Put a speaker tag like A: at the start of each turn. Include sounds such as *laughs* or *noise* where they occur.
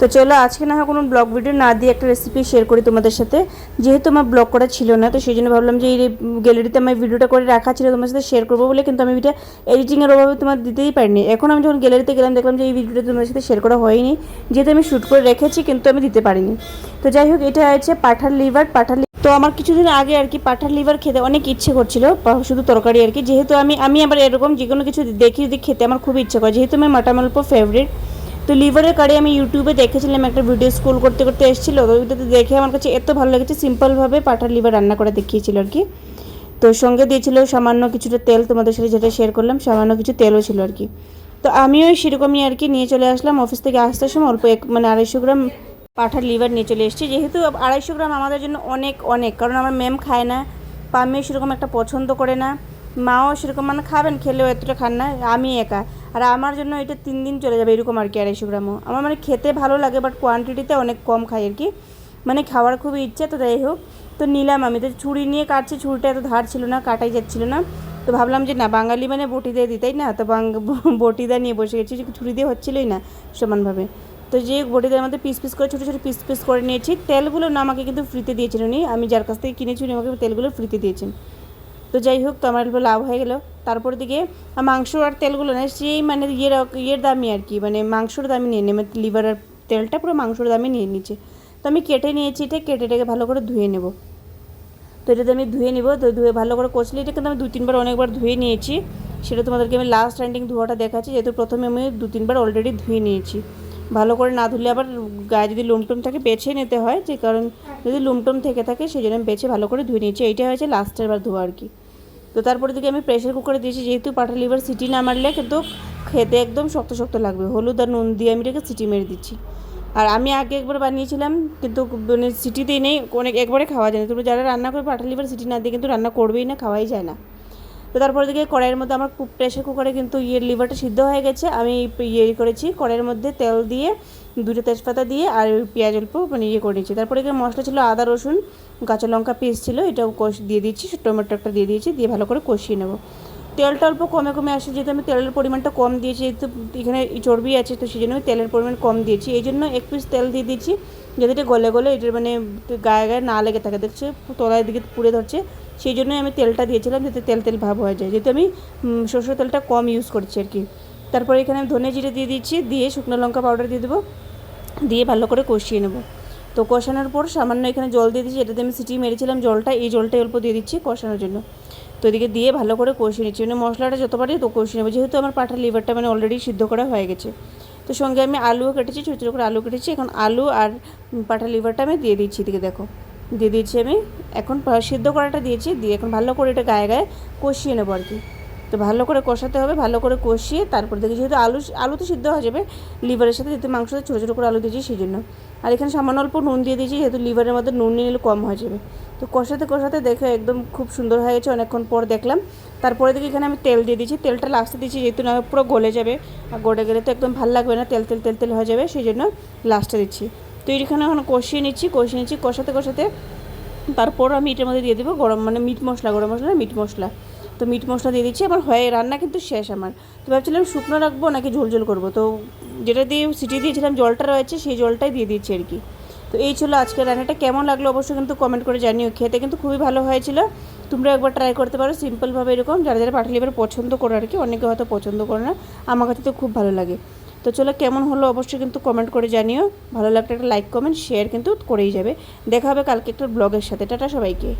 A: তো চলো, আজকে না হয় কোনো ব্লগ ভিডিও না দিয়ে একটা রেসিপি শেয়ার করি তোমাদের সাথে। যেহেতু আমার ব্লগ করা ছিল না, তো সেই জন্য ভাবলাম যে এই গ্যালারিতে আমার ভিডিওটা করে রাখা ছিল তোমার সাথে শেয়ার করব বলে, কিন্তু আমি এটা এডিটিংয়ের অভাবে তোমার দিতেই পারিনি। এখন আমি যখন গ্যালারিতে গেলাম, দেখলাম যে এই ভিডিওটা তোমার সাথে শেয়ার করা হয়নি। যেহেতু আমি শ্যুট করে রেখেছি, কিন্তু আমি দিতে পারিনি। তো যাই হোক, এটা হচ্ছে পাঠার লিভার পাঠার তো আমার কিছুদিন আগে আর কি পাঠার লিভার খেতে অনেক ইচ্ছে করছিল শুধু তরকারি আর কি। যেহেতু আমি আমি আবার এরকম যে কোনো কিছু দেখি যদি খেতে আমার খুব ইচ্ছে করে, যেহেতু আমি মাটা মালপো ফেভারিট তো লিভারের কারি আমি ইউটিউবে দেখেছিলাম একটা ভিডিও স্ক্রোল করতে করতে এসেছিল। তো ওইটাতে দেখে আমার কাছে এত ভালো লেগেছে সিম্পলভাবে পাঠার লিভার রান্না করে দেখিয়েছিল আর কি। তো সঙ্গে দিয়েছিল সামান্য কিছুটা তেল তোমাদের সাথে যেটা শেয়ার করলাম, সামান্য কিছু তেলও ছিল আর কি। তো আমিও সেরকমই আর কি নিয়ে চলে আসলাম। অফিস থেকে আসতে সময় অল্প এক মানে আড়াইশো গ্রাম পাঠার লিভার নিয়ে চলে এসেছি। যেহেতু আড়াইশো গ্রাম আমাদের জন্য অনেক অনেক। কারণ আমার ম্যাম খায় না পামিও সেরকম একটা পছন্দ করে না। মাও সেরকম মানে খাবেন, খেলেও এতটা খান না, আমি একা। আর আমার জন্য এটা তিন দিন চলে যাবে এরকম আর কি আড়াইশো গ্রামও। আমার মানে খেতে ভালো লাগে বাট কোয়ান্টিটিতে অনেক কম খাই আর কি। মানে খাওয়ার খুবই ইচ্ছে, তো যাই হোক। তো নিলাম আমি। তো ছুরি নিয়ে কাটছি, ছুরিটা এত ধার ছিল না, কাটাই যাচ্ছিল না। তো ভাবলাম যে না, বাঙালি মানে বটি দিয়ে দিতেই না? তো *laughs* বটিদা নিয়ে বসে গেছি ছুরি দিয়ে হচ্ছিলোই না সমানভাবে। তো যে বটিদের মধ্যে পিস পিস করে, ছোটো ছোটো পিস পিস করে নিয়েছি, তেলগুলো না আমাকে কিন্তু ফ্রিতে দিয়েছিল নি আমি যার কাছ থেকে কিনেছি, উনি আমাকে তেলগুলো ফ্রিতে দিয়েছেন। তো যাই হোক, তো আমার অল্প লাভ হয়ে গেল। তারপর দিকে মাংস আর তেলগুলো না, সেই মানে ইয়ের ইয়ের দামি আর কি মানে মাংসর দামি নিয়ে নেবে লিভার আর তেলটা পুরো মাংসর দামই নিয়ে নিচ্ছে। তো আমি কেটে নিয়েছি এটা, কেটে এটাকে ভালো করে ধুয়ে নেব। তো এটাতে আমি ধুয়ে নিব, তো ধুয়ে ভালো করে কষলে, এটা কিন্তু আমি দু তিনবার, অনেকবার ধুয়ে নিয়েছি। সেটা তোমাদেরকে আমি লাস্ট এন্ডিং ধোয়াটা দেখাচ্ছি, যেহেতু প্রথমে আমি দু তিনবার অলরেডি ধুয়ে নিয়েছি। ভালো করে না ধুলে আবার গায়ে যদি লুমটুম থাকে বেছে নিতে হয়, যে কারণ যদি লুমটুম থেকে থাকে সেই জন্য আমি বেছে ভালো করে ধুয়ে নিয়েছি। এইটা হয়েছে লাস্টের বার ধোয়া আর কি। তো তারপরে দিকে আমি প্রেশার কুকারে দিয়েছি, যেহেতু পাটা লিভার সিটি না মারলে কিন্তু খেতে একদম শক্ত শক্ত লাগবে। হলুদ আর নুন দিয়ে আমি এটাকে সিটি মেরে দিচ্ছি। আর আমি আগে একবার বানিয়েছিলাম, কিন্তু মানে সিটিতেই নেই, অনেক একবারে খাওয়া যায় না। তোমরা যারা রান্না করে পাঠা লিভার সিটি না দিয়ে কিন্তু রান্না করবেই না, খাওয়াই যায় না। তো তারপর দিকে কড়াইয়ের মধ্যে আমার প্রেশার কুকারে কিন্তু ইয়ের লিভারটা সিদ্ধ হয়ে গেছে। আমি ইয়ে করেছি, কড়াইয়ের মধ্যে তেল দিয়ে দুটো তেজপাতা দিয়ে আর পেঁয়াজ অল্প মানে ইয়ে করে নিয়েছি। তারপরে এখানে মশলা ছিল আদা, রসুন, কাঁচা লঙ্কা পিস ছিল, এটাও কষ দিয়ে দিচ্ছি টমেটো একটা দিয়ে দিয়েছি, দিয়ে ভালো করে কষিয়ে নেব। তেলটা অল্প কমে কমে আসে, যেহেতু আমি তেলের পরিমাণটা কম দিয়েছি, যেহেতু এখানে চর্বি আছে, তো সেই জন্য আমি তেলের পরিমাণ কম দিয়েছি। এই জন্য এক পিস তেল দিয়ে দিয়েছি, যাতে এটা গলে গলে, এটার মানে গায়ে গায়ে না লেগে থাকে। দেখছে, তলায় দিকে পুড়ে ধরছে সেই জন্যই আমি তেলটা দিয়েছিলাম যাতে তেল তেল ভাব হয়ে যায়। যেহেতু আমি সরষের তেলটা কম ইউজ করছি আর কি তারপরে এখানে আমি ধনে জিরে দিয়ে দিচ্ছি দিয়ে শুকনো লঙ্কা পাউডার দিয়ে দেবো, দিয়ে ভালো করে কষিয়ে নেব। তো কষানোর পর সামান্য এখানে জল দিয়ে দিচ্ছি এটাতে আমি সিটি মেরেছিলাম জলটা, এই জলটাই অল্প দিয়ে দিচ্ছি কষানোর জন্য। তো এদিকে দিয়ে ভালো করে কষিয়ে নিচ্ছি মানে মশলাটা যত পারি তো কষিয়ে নেব। যেহেতু আমার পাঠার লিভারটা মানে অলরেডি সিদ্ধ করা হয়ে গেছে। তো সঙ্গে আমি আলুও কেটেছি, ছোটো ছোটো করে আলু কেটেছি। এখন আলু আর পাঠার লিভারটা আমি দিয়ে দিচ্ছি, এদিকে দেখো। দিয়ে দিয়েছি আমি। এখন সিদ্ধ করাটা দিয়েছি। দিয়ে এখন ভালো করে এটা গায়ে গায়ে কষিয়ে নেব আর কি। তো ভালো করে কষাতে হবে, ভালো করে কষিয়ে তারপর দেখি যেহেতু আলু আলু তো সিদ্ধ হয়ে যাবে, লিভারের সাথে যেহেতু মাংসতে ছোটো ছোটো করে আলু দিয়েছি সেই জন্য। আর এখানে সামান্য অল্প নুন দিয়ে দিয়েছি, যেহেতু লিভারের মধ্যে নুন নিয়ে নিলে কম হয়ে যাবে। তো কষাতে কষাতে দেখে একদম খুব সুন্দর হয়ে গেছে, অনেকক্ষণ পর দেখলাম। তারপরে দেখি এখানে আমি তেল দিয়ে দিয়েছি, তেলটা লাস্টে দিয়েছি, যেহেতু না পুরো গলে যাবে। আর গলে গেলে তো একদম ভালো লাগবে না, তেল তেল তেল তেল হয়ে যাবে, সেই জন্য লাস্টে দিচ্ছি। তো এখানে এখন কষিয়ে নিচ্ছি কষিয়ে নিচ্ছি, কষাতে কষাতে তারপর আমি এটার মধ্যে দিয়ে দেবো গরম মানে মিট মশলা, গরম মশলা, মিট মশলা। তো মিট মশলা দিয়ে দিচ্ছি আমার হয়ে রান্না কিন্তু শেষ আমার। তো ভাবছিলাম শুকনো রাখব নাকি ঝোল ঝোল করব? তো যেটা দিয়ে সিটি দিয়েছিলাম জলটা রয়েছে, সেই জলটাই দিয়ে দিচ্ছি আর কি। তো এই ছিল আজকের রান্নাটা, কেমন লাগল অবশ্যই কিন্তু কমেন্ট করে জানিও। খেতে কিন্তু খুবই ভালো হয়েছিল তোমরা একবার ট্রাই করতে পারো সিম্পলভাবে এরকম, যারা যারা পাঠালি এবার পছন্দ করো আর কি, অনেকে হয়তো পছন্দ করে না, আমার কাছে তো খুব ভালো লাগে। তো চলো কেমন হলো অবশ্যই কিন্তু কমেন্ট করে জানিও। ভালো লাগলে একটা লাইক কমেন্ট শেয়ার কিন্তু করেই যাবে। দেখা হবে কালকে একটা ব্লগের সাথে। টাটা সবাইকে।